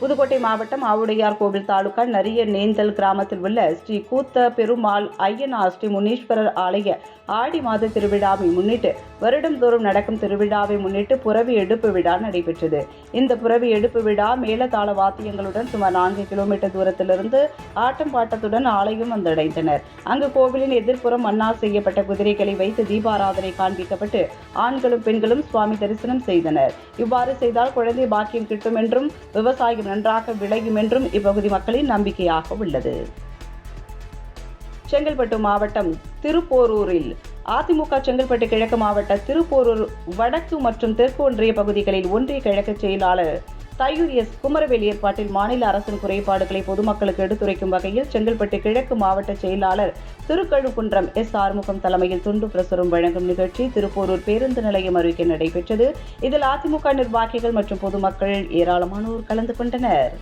புதுக்கோட்டை மாவட்டம் ஆவுடையார் கோவில் தாலுகா நரிய நேந்தல் கிராமத்தில் உள்ள ஸ்ரீ கூத்த பெருமாள் ஐயனார் ஸ்ரீ முனீஸ்வரர் ஆலய ஆடி மாத திருவிழாவை முன்னிட்டு வருடந்தோறும் நடக்கும் திருவிழாவை முன்னிட்டு புறவி எடுப்பு விழா நடைபெற்றது. இந்த புறவி எடுப்பு விழா மேலதாள வாத்தியங்களுடன் சுமார் நான்கு கிலோமீட்டர் தூரத்திலிருந்து ஆட்டம் பாட்டத்துடன் ஆலயம் வந்தடைந்தனர். அங்கு கோவிலின் எதிர்ப்புறம் மன்னார் செய்யப்பட்ட குதிரைகளை வைத்து தீபாராதனை காண்பிக்கப்பட்டு ஆண்களும் பெண்களும் சுவாமி தரிசனம் செய்தனர். இவ்வாறு செய்தால் குழந்தை பாக்கியம் கிட்டும் என்றும் விவசாயம் நன்றாக விளையும் என்றும் இப்பகுதி மக்களின் நம்பிக்கையாக உள்ளது. செங்கல்பட்டு மாவட்டம் திருப்போரூரில் அதிமுக செங்கல்பட்டு கிழக்கு மாவட்ட திருப்போரூர் வடக்கு மற்றும் தெற்கு ஒன்றிய பகுதிகளில் ஒன்றிய கிழக்கு செயலாளர் தையூர் எஸ் குமரவேல் ஏற்பாட்டில் மாநில அரசின் குறைபாடுகளை பொதுமக்களுக்கு எடுத்துரைக்கும் வகையில் செங்கல்பட்டு கிழக்கு மாவட்ட செயலாளர் திருக்கழுக்குன்றம் எஸ் ஆறுமுகம் தலைமையில் துண்டு பிரசுரம் வழங்கும் நிகழ்ச்சி திருப்போரூர் பேருந்து நிலையம் அருகே நடைபெற்றது. இதில் அதிமுக நிர்வாகிகள் மற்றும் பொதுமக்கள் ஏராளமானோர் கலந்து கொண்டனர்.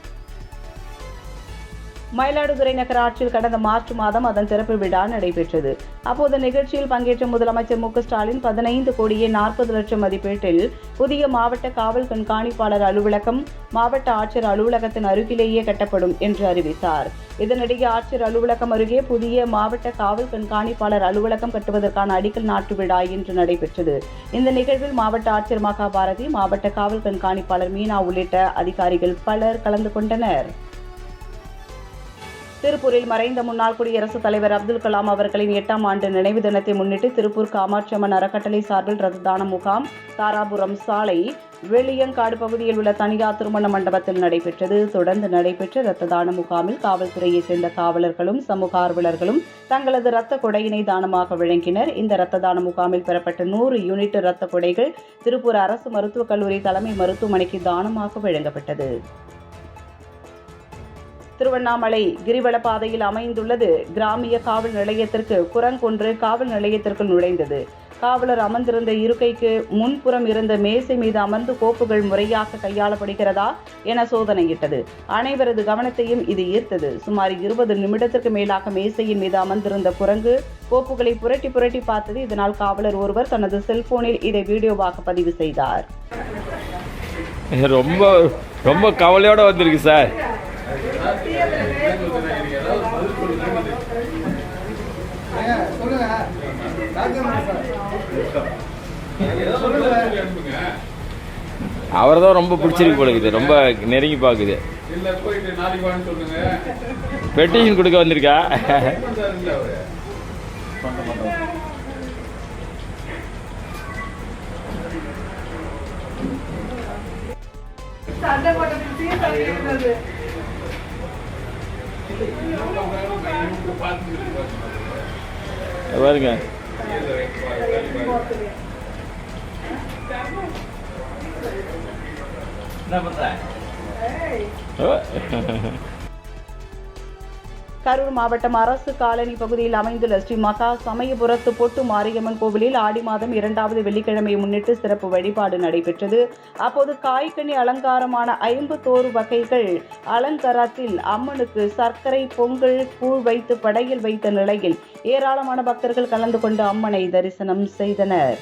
மயிலாடுதுறை நகராட்சியில் கடந்த மார்ச் மாதம் அதன் திறப்பு விழா நடைபெற்றது. அப்போது நிகழ்ச்சியில் பங்கேற்ற முதலமைச்சர் மு ஸ்டாலின் பதினைந்து கோடியே நாற்பது லட்சம் மதிப்பீட்டில் புதிய மாவட்ட காவல் கண்காணிப்பாளர் அலுவலகம் மாவட்ட ஆட்சியர் அலுவலகத்தின் அருகிலேயே கட்டப்படும் என்று அறிவித்தார். இதனிடையே ஆட்சியர் அலுவலகம் அருகே புதிய மாவட்ட காவல் கண்காணிப்பாளர் அலுவலகம் கட்டுவதற்கான அடிக்கல் நாட்டு விழா இன்று நடைபெற்றது. இந்த நிகழ்வில் மாவட்ட ஆட்சியர் மகாபாரதி மாவட்ட காவல் கண்காணிப்பாளர் மீனா உள்ளிட்ட அதிகாரிகள் பலர் கலந்து கொண்டனர். திருப்பூரில் மறைந்த முன்னாள் குடியரசுத் தலைவர் அப்துல் கலாம் அவர்களின் எட்டாம் ஆண்டு நினைவு தினத்தை முன்னிட்டு திருப்பூர் காமாட்சியம்மன் அறக்கட்டளை சார்பில் ரத்த தான முகாம் தாராபுரம் சாலை வெளியங்காடு பகுதியில் உள்ள தனியார் திருமண மண்டபத்தில் நடைபெற்றது. தொடர்ந்து நடைபெற்ற இரத்த தான முகாமில் காவல்துறையைச் சேர்ந்த காவலர்களும் சமூக ஆர்வலர்களும் தங்களது இரத்த கொடையினை தானமாக வழங்கினர். இந்த இரத்த தான முகாமில் பெறப்பட்ட நூறு யூனிட் இரத்த கொடைகள் திருப்பூர் அரசு மருத்துவக் கல்லூரி தலைமை மருத்துவமனைக்கு தானமாக வழங்கப்பட்டது. திருவண்ணாமலை கிரிவல பாதையில் அமைந்துள்ளது. கிராமிய காவல் நிலையத்திற்கு குரங்கொன்று காவல் நிலையத்திற்குள் நுழைந்தது. காவலர் அமர்ந்திருந்த இருக்கைக்கு முன்புறம் இருந்த மேசை மீது அமர்ந்து கோப்புகள் முறையாக கையாளப்படுகிறதா என சோதனையிட்டது. அனைவரது கவனத்தையும் இது ஈர்த்தது. சுமார் இருபது நிமிடத்திற்கு மேலாக மேசையின் மீது அமர்ந்திருந்த குரங்கு கோப்புகளை புரட்டி புரட்டி பார்த்தது. இதனால் காவலர் ஒருவர் தனது செல்போனில் இதை வீடியோவாக பதிவு செய்தார். ரொம்ப ரொம்ப கவலையோட வந்திருக்கு சார். அவரை தான் ரொம்ப பிடிச்சிருக்கு போல ரொம்ப நெருங்கி பார்க்குது. பெட்டிஷன் கொடுக்க வந்திருக்கா வந்தாரு இல்ல அவரு சண்டை போட்டதுக்கு சீர் இருந்தது பாருங்க ஓ. கரூர் மாவட்டம் அரசு காலனி பகுதியில் அமைந்துள்ள ஸ்ரீ மகா சமயபுரத்து பொட்டு மாரியம்மன் கோவிலில் ஆடி மாதம் இரண்டாவது வெள்ளிக்கிழமையை முன்னிட்டு சிறப்பு வழிபாடு நடைபெற்றது. அப்போது காய்கனி அலங்காரமான ஐம்பத்தோரு வகைகள் அலங்காரத்தில் அம்மனுக்கு சர்க்கரை பொங்கல் கூழ் வைத்து படையில் வைத்த நிலையில் ஏராளமான பக்தர்கள் கலந்து கொண்டு அம்மனை தரிசனம் செய்தனர்.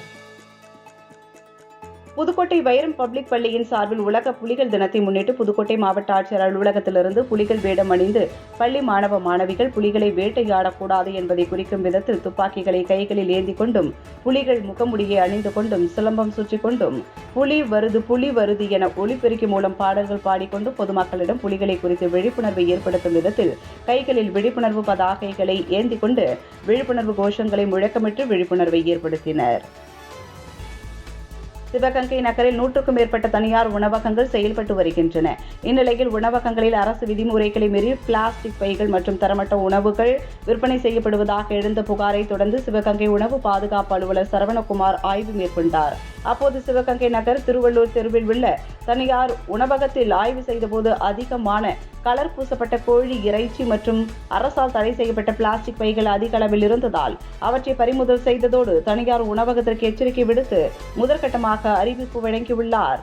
புதுக்கோட்டை வைரம் பப்ளிக் பள்ளியின் சார்பில் உலக புலிகள் தினத்தை முன்னிட்டு புதுக்கோட்டை மாவட்ட ஆட்சியர் அலுவலகத்திலிருந்து புலிகள் வேடம் அணிந்து பள்ளி மாணவ மாணவிகள் புலிகளை வேட்டையாடக்கூடாது என்பதை குறிக்கும் விதத்தில் துப்பாக்கிகளை கைகளில் ஏந்தி கொண்டும் புலிகள் முகமுடியை அணிந்து கொண்டும் சிலம்பம் சுற்றி கொண்டும் புலி வருது புலி வருது என ஒலிபெருக்கி மூலம் பாடல்கள் பாடிக்கொண்டு பொதுமக்களிடம் புலிகளை குறித்து விழிப்புணர்வை ஏற்படுத்தும் விதத்தில் கைகளில் விழிப்புணர்வு பதாகைகளை ஏந்தி கொண்டு விழிப்புணர்வு கோஷங்களை முழக்கமிட்டு விழிப்புணர்வை ஏற்படுத்தினர். சிவகங்கை நகரில் நூற்றுக்கும் மேற்பட்ட தனியார் உணவகங்கள் செயல்பட்டு வருகின்றன. இந்நிலையில் உணவகங்களில் அரசு விதிமுறைகளை மீறி பிளாஸ்டிக் பைகள் மற்றும் தரமட்ட உணவுகள் விற்பனை செய்யப்படுவதாக எழுந்த புகாரை தொடர்ந்து சிவகங்கை உணவு பாதுகாப்பு அலுவலர் சரவணகுமார் ஆய்வு மேற்கொண்டார். அப்போது சிவகங்கை நகர் திருவள்ளூர் தெருவில் உள்ள தனியார் உணவகத்தில் ஆய்வு செய்தபோது அதிகமான கலர் பூசப்பட்ட கோழி இறைச்சி மற்றும் அரசால் தடை செய்யப்பட்ட பிளாஸ்டிக் பைகள் அதிக அளவில் இருந்ததால் அவற்றை பறிமுதல் செய்ததோடு தனியார் உணவகத்திற்கு எச்சரிக்கை விடுத்து முதற்கட்டமாக அறிவிப்பு வழங்கியுள்ளார்.